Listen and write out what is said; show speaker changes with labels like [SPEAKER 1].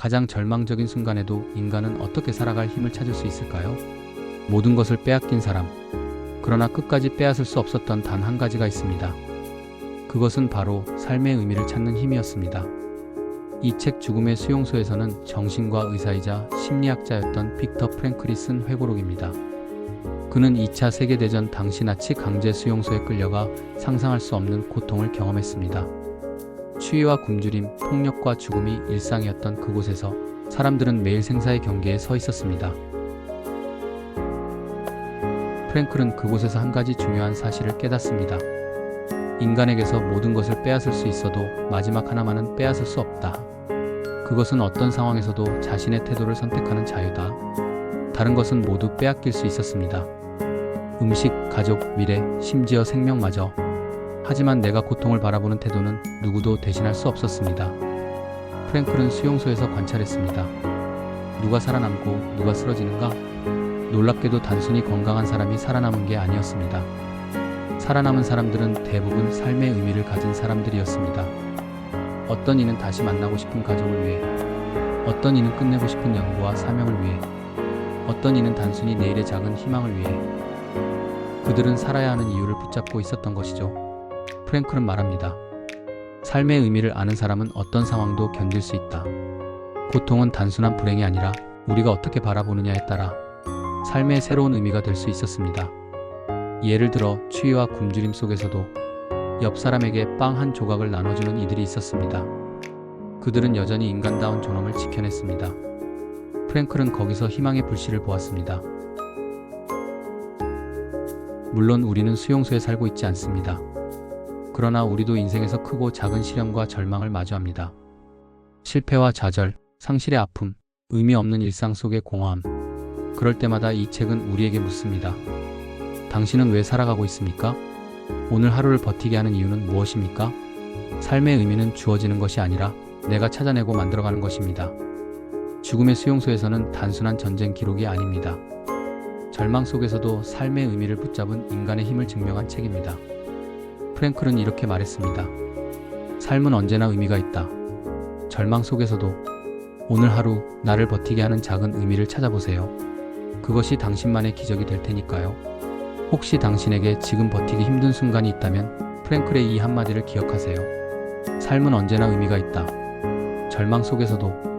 [SPEAKER 1] 가장 절망적인 순간에도 인간은 어떻게 살아갈 힘을 찾을 수 있을까요? 모든 것을 빼앗긴 사람. 그러나 끝까지 빼앗을 수 없었던 단 한 가지가 있습니다. 그것은 바로 삶의 의미를 찾는 힘이었습니다. 이 책 죽음의 수용소에서는 정신과 의사이자 심리학자였던 빅터 프랭클이 쓴 회고록입니다. 그는 2차 세계대전 당시 나치 강제 수용소에 끌려가 상상할 수 없는 고통을 경험했습니다. 추위와 굶주림, 폭력과 죽음이 일상이었던 그곳에서 사람들은 매일 생사의 경계에 서 있었습니다. 프랭클은 그곳에서 한 가지 중요한 사실을 깨닫습니다. 인간에게서 모든 것을 빼앗을 수 있어도 마지막 하나만은 빼앗을 수 없다. 그것은 어떤 상황에서도 자신의 태도를 선택하는 자유다. 다른 것은 모두 빼앗길 수 있었습니다. 음식, 가족, 미래, 심지어 생명마저. 하지만 내가 고통을 바라보는 태도는 누구도 대신할 수 없었습니다. 프랭클은 수용소에서 관찰했습니다. 누가 살아남고 누가 쓰러지는가? 놀랍게도 단순히 건강한 사람이 살아남은 게 아니었습니다. 살아남은 사람들은 대부분 삶의 의미를 가진 사람들이었습니다. 어떤 이는 다시 만나고 싶은 가족을 위해, 어떤 이는 끝내고 싶은 연구와 사명을 위해, 어떤 이는 단순히 내일의 작은 희망을 위해, 그들은 살아야 하는 이유를 붙잡고 있었던 것이죠. 프랭클은 말합니다. 삶의 의미를 아는 사람은 어떤 상황도 견딜 수 있다. 고통은 단순한 불행이 아니라 우리가 어떻게 바라보느냐에 따라 삶의 새로운 의미가 될 수 있었습니다. 예를 들어 추위와 굶주림 속에서도 옆 사람에게 빵 한 조각을 나눠주는 이들이 있었습니다. 그들은 여전히 인간다운 존엄을 지켜냈습니다. 프랭클은 거기서 희망의 불씨를 보았습니다. 물론 우리는 수용소에 살고 있지 않습니다. 그러나 우리도 인생에서 크고 작은 시련과 절망을 마주합니다. 실패와 좌절, 상실의 아픔, 의미 없는 일상 속의 공허함. 그럴 때마다 이 책은 우리에게 묻습니다. 당신은 왜 살아가고 있습니까? 오늘 하루를 버티게 하는 이유는 무엇입니까? 삶의 의미는 주어지는 것이 아니라 내가 찾아내고 만들어가는 것입니다. 죽음의 수용소에서는 단순한 전쟁 기록이 아닙니다. 절망 속에서도 삶의 의미를 붙잡은 인간의 힘을 증명한 책입니다. 프랭클은 이렇게 말했습니다. 삶은 언제나 의미가 있다. 절망 속에서도 오늘 하루 나를 버티게 하는 작은 의미를 찾아보세요. 그것이 당신만의 기적이 될 테니까요. 혹시 당신에게 지금 버티기 힘든 순간이 있다면 프랭클의 이 한마디를 기억하세요. 삶은 언제나 의미가 있다. 절망 속에서도